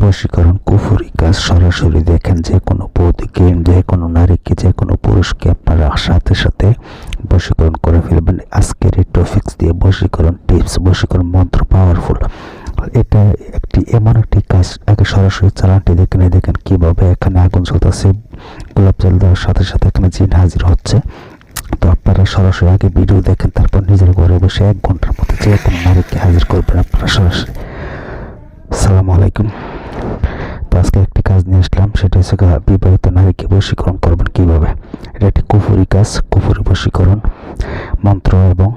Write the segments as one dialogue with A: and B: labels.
A: বশীকরণ কুফুরি কাজ সরাসরি দেখেন যে কোনো বৌদিকে যে কোনো নারীকে, যে কোনো পুরুষকে আপনারা সাথে সাথে বশীকরণ করে ফেলবেন। আজকের এই টপিক্স দিয়ে বশীকরণ টিপস বশীকরণ মন্ত্র পাওয়ারফুল এটা একটি এমন একটি কাজ, আগে সরাসরি চালানটি দেখেন দেখেন কীভাবে এখানে আগুন চলতেছে গোলাপ জল দেওয়ার সাথে সাথে এখানে জিন হাজির হচ্ছে। তো আপনারা সরাসরি আগে ভিডিও দেখেন, তারপর নিজের ঘরে বসে এক ঘণ্টার মধ্যে যে কোনো নারীকে হাজির করবেন আপনারা সরাসরি আসসালামু আলাইকুম তো আজকে একটি কাজ নিয়ে আসলাম সেটা হচ্ছে বিবাহিত নারীকে বশীকরণ করবেন কীভাবে? এটা একটি কুফুরি কাজ, কুফুরি বশীকরণ মন্ত্র এবং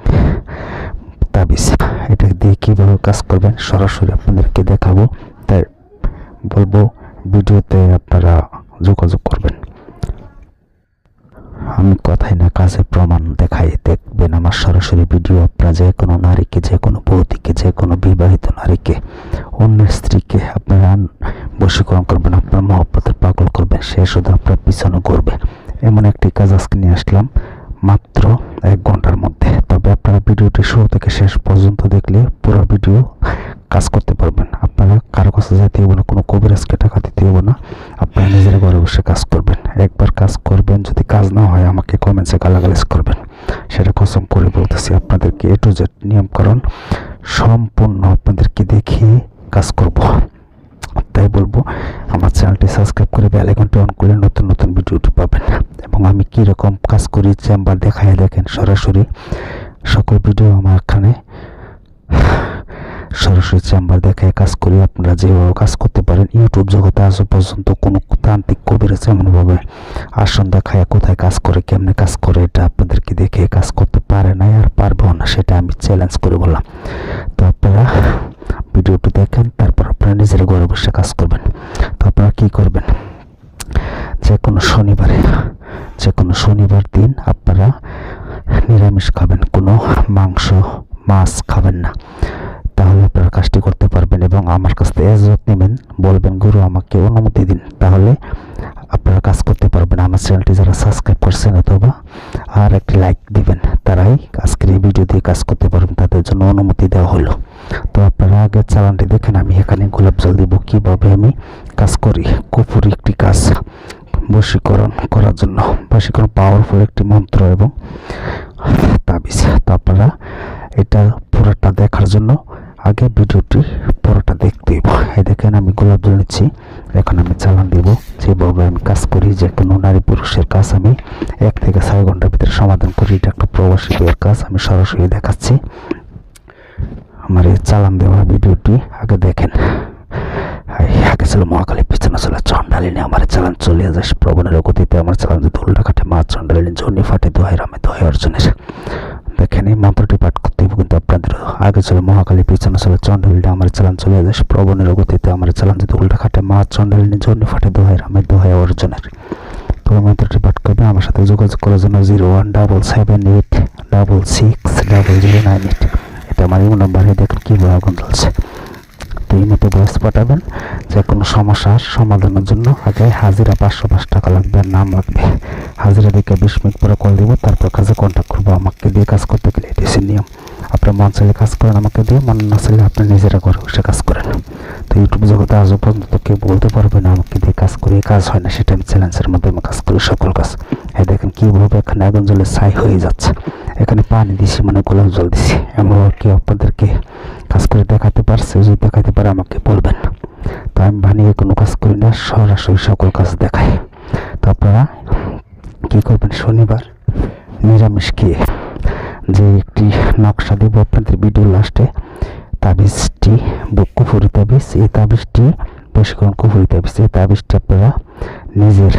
A: তাবিজ। এটা দিয়ে কীভাবে কাজ করবেন? সরাসরি আপনাদেরকে দেখাবো। তাই বলব, ভিডিওতে আপনারা যোগাযোগ করবেন। আমি কথায় না কাজে প্রমাণ দেখাই। দেখবেন আমার সরাসরি ভিডিও আপনারা যে কোনো নারীকে, যে কোনো বৌদিকে, যে কোনো বিবাহিত নারীকে, অন্যের স্ত্রীকে আপনারা বশীকরণ করবেন, আপনার মহব্বতের পাগল করবেন, সে শুধু আপনার পিছনে করবে এমন একটি কাজ আজকে নিয়ে আসলাম মাত্র এক ঘণ্টার মধ্যে। তবে আপনারা ভিডিওটি শুরু থেকে শেষ পর্যন্ত দেখলে পুরো ভিডিও কাজ করতে পারবেন। আপনারা কারও কাছে যেতে হবে না, কোনো কবিরাজকে টাকা দিতে হবে না। নিজেরা ঘরে বসে কাজ করবেন। একবার কাজ করবেন, যদি কাজ না হয়, আমাকে কমেন্টসে গালাগালিজ করবেন। সেটা কসম করে বলতেছি আপনাদেরকে এ টু জেড নিয়মকরণ সম্পূর্ণ আপনাদেরকে দেখিয়ে কাজ করব। তাই বলব, আমার চ্যানেলটি সাবস্ক্রাইব করে বেল আইকনটি অন করলে নতুন নতুন ভিডিওটি পাবেন। এবং আমি কী রকম কাজ করি, চেম্বার দেখায় দেখেন সরাসরি। সকল ভিডিও আমার এখানে সরাসরি চেম্বার দেখায় কাজ করি আপনারা যেভাবে কাজ করতে পারেন, ইউটিউব জগতে আজ পর্যন্ত কোনো তান্ত্রিক কবিরাজ এমনভাবে আসন দেখায় কোথায় কাজ করে, কেমনে কাজ করে, এটা আপনাদেরকে দেখে কাজ করতে পারে না আর পারবেও না, সেটা আমি চ্যালেঞ্জ করে বললাম। তো আপনারা ভিডিওটি দেখেন, তারপর আপনারা নিজের ঘরে বসে কাজ করবেন। তো আপনারা কী করবেন? যে কোনো শনিবারে যে কোনো শনিবার দিন আপনারা নিরামিষ খাবেন, কোনো মাংস, মাছ খাবেন না। কাজটি করতে পারবেন এবং আমার কাছ থেকে এজরত নেবেন, বলবেন, গুরু, আমাকে অনুমতি দিন। তাহলে আপনারা কাজ করতে পারবেন। আমার চ্যানেলটি যারা সাবস্ক্রাইব করছেন অথবা আর একটি লাইক দিবেন, তারাই আজকের এই ভিডিও দিয়ে কাজ করতে পারবেন। তাদের জন্য অনুমতি দেওয়া হলো। তো আপনারা আগে চালানটি দেখেন, আমি এখানে গোলাপ জল দিব। কীভাবে আমি কাজ করি? কুপুরি একটি কাজ, বশীকরণ করার জন্য। বশীকরণ পাওয়ারফুল একটি মন্ত্র এবং তাবিজ। তো আপনারা এটা পুরোটা দেখার জন্য আগে ভিডিওটি পুরোটা দেখতে এই দেখেন আমি গোলাপ জল নিচ্ছি। এখন আমি চালান দিব। যেভাবে আমি কাজ করি, যে কোনো নারী পুরুষের কাজ আমি এক থেকে ছয় ঘণ্টার ভিতরে সমাধান করি। এটা একটা প্রবাসী কাজ, আমি সরাসরি দেখাচ্ছি। আমার এই চালান দেওয়া ভিডিওটি আগে দেখেন। আগে ছিল মহাকালী, পিছনে ছিল চন্ডালিনী আমার চালান চলে যায় প্রবণের গতিতে। আমার চালান যদি উল্টা কাটে মা চন্ডালিনী জনি ফাটে, দোহাই রামে, দোহাই অর্জনের। আগে ছিল মহাকালী পিছনে ছিল চন্ডালিনী আমার চালান চলে যায়। প্রবণের গতিতে আমার চালান যদি উল্টা কাটে মা চন্ডালিনী জনি ফাটে দোহাই রামে দোহাই অর্জনের। তো মন্ত্রটি পাঠ করবে, আমার সাথে যোগাযোগ করার জন্য zero one double seven eight double six double zero nine eight এটা আমার ইমো নাম্বারে দেখেন কীভাবে আগুন চলছে তো এই মতো বয়স পাঠাবেন, যে কোনো সমস্যার সমাধানের জন্য আগে হাজিরা পাঁচশো পাঁচ টাকা লাগবে নাম লাগবে। হাজিরা দেখে বিশ মিনিট পরে কল দিব, তারপর কাজে কন্ট্যাক্ট করব, আমাকে দিয়ে কাজ করতে গেলে এটি নিয়ম। আপনার মন চাইলে কাজ করেন, আমাকে দিয়ে মন না চাইলে আপনি নিজেরা ঘরে বসে কাজ করেন। তো ইউটিউব জগতে আজও পর্যন্ত কেউ বলতে পারবে না, আমাকে দিয়ে কাজ করি কাজ হয় না, সেটা আমি চ্যালেঞ্জের মাধ্যমে কাজ করি সকল কাজ। এই দেখেন কীভাবে এখানে আগুন জলে ছাই হয়ে যাচ্ছে। এখানে পানি দিছি মানে গোলাপ জল দিছি। এমন কি আপনাদেরকে কাজ করে দেখাতে পারছে, যদি দেখাতে পারে আমাকে বলবেন। তো আমি বানিয়ে কোনো কাজ করি না, সরাসরি সকল কাজ দেখাই। তো আপনারা কী করবেন? শনিবার নিরামিষ খেয়ে যে একটি নকশা দিব আপনাদের ভিডিও লাস্টে তাবিজটি কুফুরি তাবিজ। এই তাবিজটি বশীকরণ কুফুরি তাবিজ। এই তাবিজটি আপনারা নিজের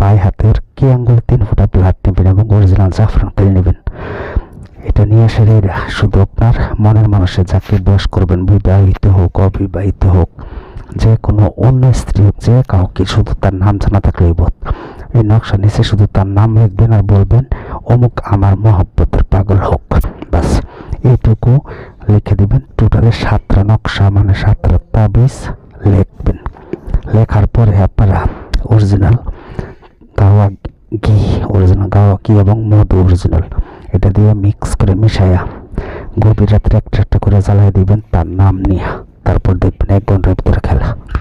A: বাই হাতের কি আঙ্গুলে তিন ফোঁটা ব্লাড নেবেন এবং অরিজিনাল জাফরান তেল নেবেন। এটা নিয়ে এসে শুধু আপনার মনের মানুষের যাকে বয়স করবেন, বিবাহিত হোক, অবিবাহিত হোক, যে কোনো অন্য স্ত্রী হোক, যে কাউকে শুধু তার নাম জানা থাকলেই বোধ এই নকশা নিচে শুধু তার নাম লিখবেন আর বলবেন অমুক আমার মহব্বতের পাগল হোক। বাস, এইটুকু লিখে দিবেন। টোটালে সাতটা নকশা মানে সাতটা তাবিজ লিখবেন। লেখার পরে আপনারা অরিজিনাল গাওয়া ঘি অরিজিনাল গাওয়া ঘি এবং মধু অরিজিনাল এটা দিয়ে মিক্স করে মিশাইয়া গভীর রাত্রে একটা একটা করে জ্বালাই দিবেন। তার নাম নিয়ে, তারপর দেখবেন এক ঘণ্টার ভিতরে